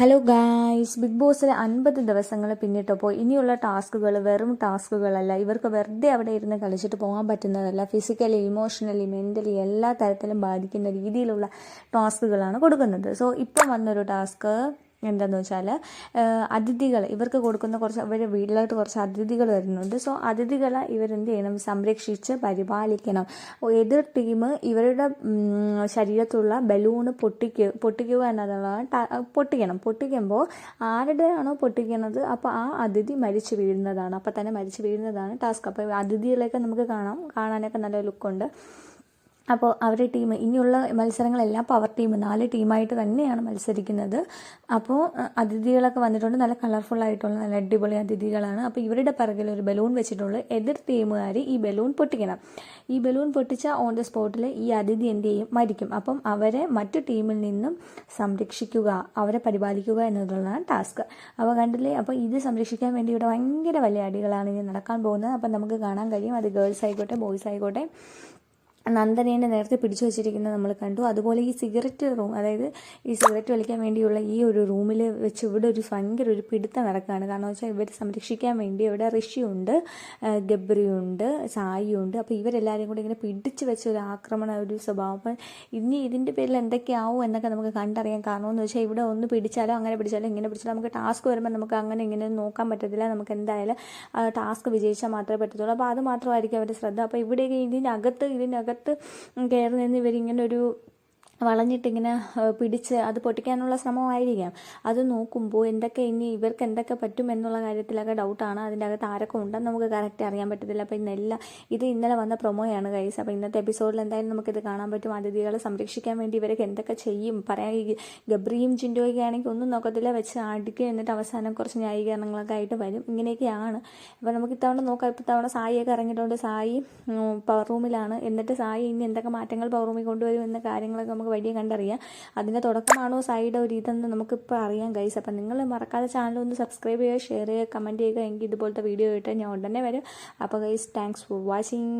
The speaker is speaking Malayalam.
ഹലോ ഗായ്സ് ബിഗ് ബോസിലെ അൻപത് ദിവസങ്ങൾ പിന്നിട്ടപ്പോൾ ഇനിയുള്ള ടാസ്കുകൾ വെറും ടാസ്കുകളല്ല. ഇവർക്ക് വെറുതെ അവിടെ ഇരുന്ന് കളിച്ചിട്ട് പോകാൻ പറ്റുന്നതല്ല. ഫിസിക്കലി ഇമോഷണലി മെന്റലി എല്ലാ തരത്തിലും ബാധിക്കുന്ന രീതിയിലുള്ള ടാസ്കുകളാണ് കൊടുക്കുന്നത്. സോ ഇപ്പം വന്നൊരു ടാസ്ക്. എന്താന്ന് വെച്ചാൽ അതിഥികൾ ഇവർക്ക് കൊടുക്കുന്ന കുറച്ച് ഇവരുടെ വീട്ടിലോട്ട് കുറച്ച് അതിഥികൾ വരുന്നുണ്ട്. സോ അതിഥികളെ ഇവരെന്ത് ചെയ്യണം? സംരക്ഷിച്ച് പരിപാലിക്കണം. എതിർ ടീം ഇവരുടെ ശരീരത്തുള്ള ബലൂണ് പൊട്ടിക്കുക പൊട്ടിക്കുക എന്നതാണ് പൊട്ടിക്കണം. പൊട്ടിക്കുമ്പോൾ ആരുടെയാണോ പൊട്ടിക്കുന്നത് അപ്പോൾ ആ അതിഥി മരിച്ചു വീഴുന്നതാണ്. അപ്പോൾ തന്നെ മരിച്ചു വീഴുന്നതാണ് ടാസ്ക്. അപ്പോൾ അതിഥികളെയൊക്കെ നമുക്ക് കാണാം. കാണാനൊക്കെ നല്ല ലുക്കുണ്ട്. അപ്പോൾ അവരുടെ ടീം ഇനിയുള്ള മത്സരങ്ങളെല്ലാം പവർ ടീം നാല് ടീമായിട്ട് തന്നെയാണ് മത്സരിക്കുന്നത്. അപ്പോൾ അതിഥികളൊക്കെ വന്നിട്ടുണ്ട്. നല്ല കളർഫുൾ ആയിട്ടുള്ള നല്ല അടിപൊളി അതിഥികളാണ്. അപ്പോൾ ഇവരുടെ പിറകിൽ ഒരു ബലൂൺ വെച്ചിട്ടുള്ള എതിർ ടീമുകാർ ഈ ബലൂൺ പൊട്ടിക്കണം. ഈ ബലൂൺ പൊട്ടിച്ച ഓൺ ദ സ്പോട്ടിൽ ഈ അതിഥി എന്ത് ചെയ്യും മരിക്കും. അപ്പം അവരെ മറ്റു ടീമിൽ നിന്നും സംരക്ഷിക്കുക അവരെ പരിപാലിക്കുക എന്നുള്ളതാണ് ടാസ്ക് അപ്പോൾ കണ്ടില്ലേ? അപ്പോൾ ഇത് സംരക്ഷിക്കാൻ വേണ്ടി ഇവിടെ ഭയങ്കര വലിയ അടികളാണ് ഇനി നടക്കാൻ പോകുന്നത്. അപ്പം നമുക്ക് കാണാൻ കഴിയും. അത് ഗേൾസ് ആയിക്കോട്ടെ ബോയ്സ് ആയിക്കോട്ടെ. നന്ദനേനെ നേരത്തെ പിടിച്ചു വെച്ചിരിക്കുന്നത് നമ്മൾ കണ്ടു. അതുപോലെ ഈ സിഗരറ്റ് റൂം അതായത് ഈ സിഗരറ്റ് വലിക്കാൻ വേണ്ടിയുള്ള ഈ ഒരു റൂമിൽ വെച്ച് ഇവിടെ ഒരു ഭയങ്കര ഒരു പിടുത്തം നടക്കുകയാണ്. കാരണം വെച്ചാൽ ഇവരെ സംരക്ഷിക്കാൻ വേണ്ടി ഇവിടെ ഋഷിയുണ്ട് ഗബ്രിയുണ്ട് സായിയുണ്ട്. അപ്പോൾ ഇവരെല്ലാവരും കൂടി ഇങ്ങനെ പിടിച്ച് വെച്ച ഒരു ആക്രമണ ഒരു സ്വഭാവം. അപ്പം ഇനി ഇതിന്റെ പേരിൽ എന്തൊക്കെയാവും എന്നൊക്കെ നമുക്ക് കണ്ടറിയാം കാരണം എന്ന് വെച്ചാൽ ഇവിടെ ഒന്ന് പിടിച്ചാലോ അങ്ങനെ പിടിച്ചാലോ ഇങ്ങനെ പിടിച്ചാലോ നമുക്ക് ടാസ്ക് വരുമ്പോൾ നമുക്ക് അങ്ങനെ ഇങ്ങനെ നോക്കാൻ പറ്റത്തില്ല. നമുക്ക് എന്തായാലും ടാസ്ക് വിജയിച്ചാൽ മാത്രമേ പറ്റത്തുള്ളൂ. അപ്പോൾ അത് മാത്രമായിരിക്കും അവരുടെ ശ്രദ്ധ. അപ്പോൾ ഇവിടെയൊക്കെ ഇതിനകത്ത് ഇതിനകത്ത് കയറി നിന്ന് ഇവരിങ്ങനെ ഒരു വളഞ്ഞിട്ടിങ്ങനെ പിടിച്ച് അത് പൊട്ടിക്കാനുള്ള ശ്രമമായിരിക്കാം. അത് നോക്കുമ്പോൾ എന്തൊക്കെ ഇനി ഇവർക്ക് എന്തൊക്കെ പറ്റും എന്നുള്ള കാര്യത്തിലൊക്കെ ഡൗട്ടാണ് അതിന്റെ അകത്ത് ആരൊക്കെ ഉണ്ടെന്ന് നമുക്ക് കറക്റ്റ് അറിയാൻ പറ്റത്തില്ല. അപ്പോൾ ഇന്നെല്ലാം ഇത് ഇന്നലെ വന്ന പ്രൊമോയാണ് കൈസ് അപ്പോൾ ഇന്നത്തെ എപ്പിസോഡിൽ എന്തായാലും നമുക്കിത് കാണാൻ പറ്റും. അതിഥികളെ സംരക്ഷിക്കാൻ വേണ്ടി ഇവരൊക്കെ എന്തൊക്കെ ചെയ്യും. പറയാൻ ഗബ്രിയും ചിൻഡോയൊക്കെ ആണെങ്കിൽ ഒന്നും നോക്കത്തില്ല. വെച്ച് അടിക്കുക എന്നിട്ട് അവസാനം കുറച്ച് ന്യായീകരണങ്ങളൊക്കെ ആയിട്ട് വരും. ഇങ്ങനെയൊക്കെയാണ്. അപ്പോൾ നമുക്ക് ഇത്തവണ നോക്കാം. ഇപ്പോൾ തവണ സായിയൊക്കെ ഇറങ്ങിയിട്ടുണ്ട്. സായി പവർ റൂമിലാണ് എന്നിട്ട് സായി ഇനി എന്തൊക്കെ മാറ്റങ്ങൾ പവർ റൂമിൽ കൊണ്ടുവരും എന്ന കാര്യങ്ങളൊക്കെ നമുക്ക് വഴിയെ കണ്ടറിയാം. അതിന്റെ തുടക്കമാണോ സൈഡ് ഒരു ഇതെന്ന് നമുക്കിപ്പോൾ അറിയാം ഗൈസ് അപ്പം നിങ്ങൾ മറക്കാതെ ചാനൽ ഒന്ന് സബ്സ്ക്രൈബ് ചെയ്യുക ഷെയർ ചെയ്യുക കമന്റ് ചെയ്യുക. എങ്കിൽ ഇതുപോലത്തെ വീഡിയോ ആയിട്ട് ഞാൻ ഉടനെ വരും. അപ്പോൾ ഗൈസ് താങ്ക്സ് ഫോർ വാച്ചിങ്